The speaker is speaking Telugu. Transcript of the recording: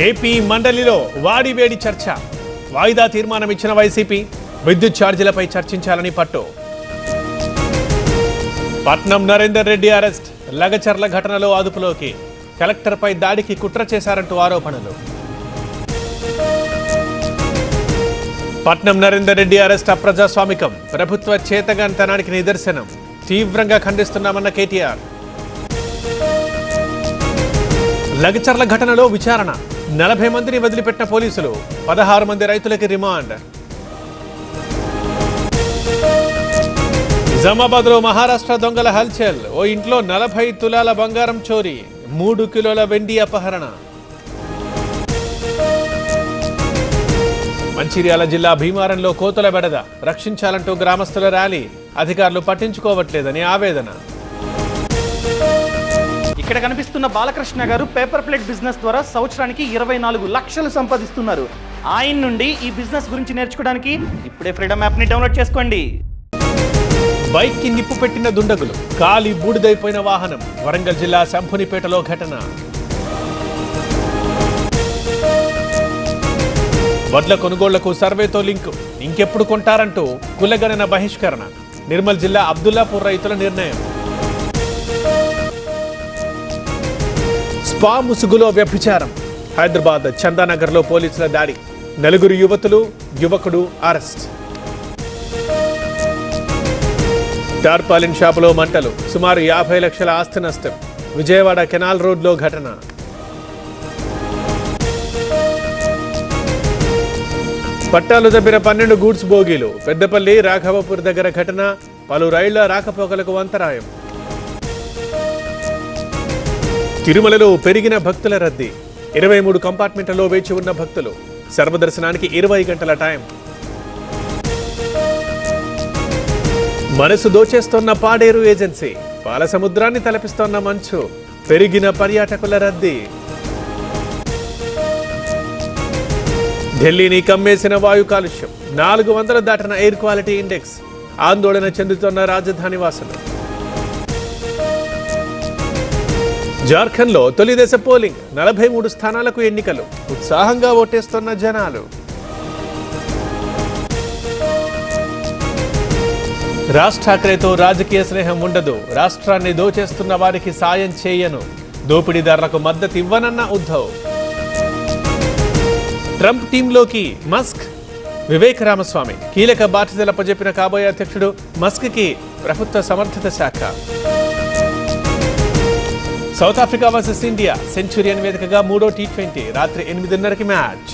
ఏపీ మండలిలో వాడివేడి చర్చ. వాయిదా తీర్మానం ఇచ్చిన వైసీపీ విద్యుత్ ఛార్జీలపై చర్చించాలని పట్టు. పట్నం నరేందర్ రెడ్డి అరెస్ట్ లగచర్ల ఘటనలో అదుపులోకి. కలెక్టర్పై దాడికి కుట్ర చేశారంటూ ఆరోపణలు. పట్నం నరేందర్ రెడ్డి అరెస్ట్ అప్రజాస్వామికం ప్రభుత్వ చేతగాంతనానికి నిదర్శనం. తీవ్రంగా ఖండిస్తున్నామన్న కేటీఆర్. లగచర్ల ఘటనలో విచారణ. నలభై మందిని వదిలిపెట్టిన పోలీసులు పదహారు మంది రైతులకి రిమాండ్. నిజామాబాద్లో మహారాష్ట్ర దొంగల హల్చల్ ఓ ఇంట్లో నలభై తులాల బంగారం చోరీ మూడు కిలోల వెండి అపహరణ. మంచిర్యాల జిల్లా భీమారంలో కోతుల బెడద రక్షించాలంటూ గ్రామస్తుల ర్యాలీ అధికారులు పట్టించుకోవట్లేదని ఆవేదన. ఇక్కడ కనిపిస్తున్న బాలకృష్ణ గారు పేపర్ ప్లేట్ బిజినెస్ ద్వారా సంవత్సరానికి ఇరవై నాలుగు లక్షలు సంపాదిస్తున్నారు. ఆయన నుండి ఈ బిజినెస్ గురించి నేర్చుకోవడానికి ఇప్పుడే ఫ్రీడమ్ యాప్ని డౌన్లోడ్ చేసుకోండి. బైక్కి నిప్పు పెట్టిన దుండగులు కాలి బూడిదైపోయిన వాహనం వరంగల్ జిల్లా శంభునిపేటలో ఘటన. వడ్ల కొనుగోళ్ళకు సర్వేతో లింకు ఇంకెప్పుడు కొంటారంటూ కులగణన బహిష్కరణ. నిర్మల్ జిల్లా అబ్దుల్లాపూర్ రైతుల నిర్ణయం. స్పా ముసుగులో వ్యభిచారం. హైదరాబాద్ చందానగర్లో పోలీసుల దాడి. నలుగురు యువతులు యువకుడు అరెస్ట్. టార్పాలిన్ షాపులో మంటలు. సుమారు యాభై లక్షల ఆస్తి నష్టం. విజయవాడ కెనాల్ రోడ్లో ఘటన. పట్టాలు తప్పిన పన్నెండు గూడ్స్ బోగీలు. పెద్దపల్లి రాఘవపూర్ దగ్గర ఘటన. పలు రైళ్ళ రాకపోకలకు అంతరాయం. తిరుమలలో పెరిగిన భక్తుల రద్దీ. ఇరవై మూడు కంపార్ట్మెంట్లలో వేచి ఉన్న భక్తులు. సర్వదర్శనానికి ఇరవై గంటల టైం. మనసు దోచేస్తోన్న పాడేరు ఏజెన్సీ పాల సముద్రాన్ని తలపిస్తోన్న మంచు పెరిగిన పర్యాటకుల రద్దీ. ఢిల్లీని కమ్మేసిన వాయు కాలుష్యం నాలుగు వందలు దాటిన ఎయిర్ క్వాలిటీ ఇండెక్స్ ఆందోళన చెందుతున్న రాజధాని వాసులు జార్ఖండ్లో తొలి దశ పోలింగ్ నలభై మూడు స్థానాలకు ఎన్నికలు. ఉత్సాహంగా ఓటేస్తున్న జనాలు. రాజ్ ఠాక్రేతో రాజకీయ స్నేహం ఉండదు. రాష్ట్రాన్ని దోచేస్తున్న వారికి సాయం చేయను. దోపిడీదారులకు మద్దతు ఇవ్వనన్న ఉద్ధవ్. ట్రంప్ టీంలోకి మస్క్. వివేక్ రామస్వామి కీలక బాధ్యతలు అప్పజెప్పిన కాబోయే అధ్యక్షుడు మస్క్కి ప్రభుత్వ సమర్థత శాఖ. South Africa versus India Centurion వేదికగా మూడో టీ ట్వంటీ రాత్రి ఎనిమిదిన్నరకి మ్యాచ్.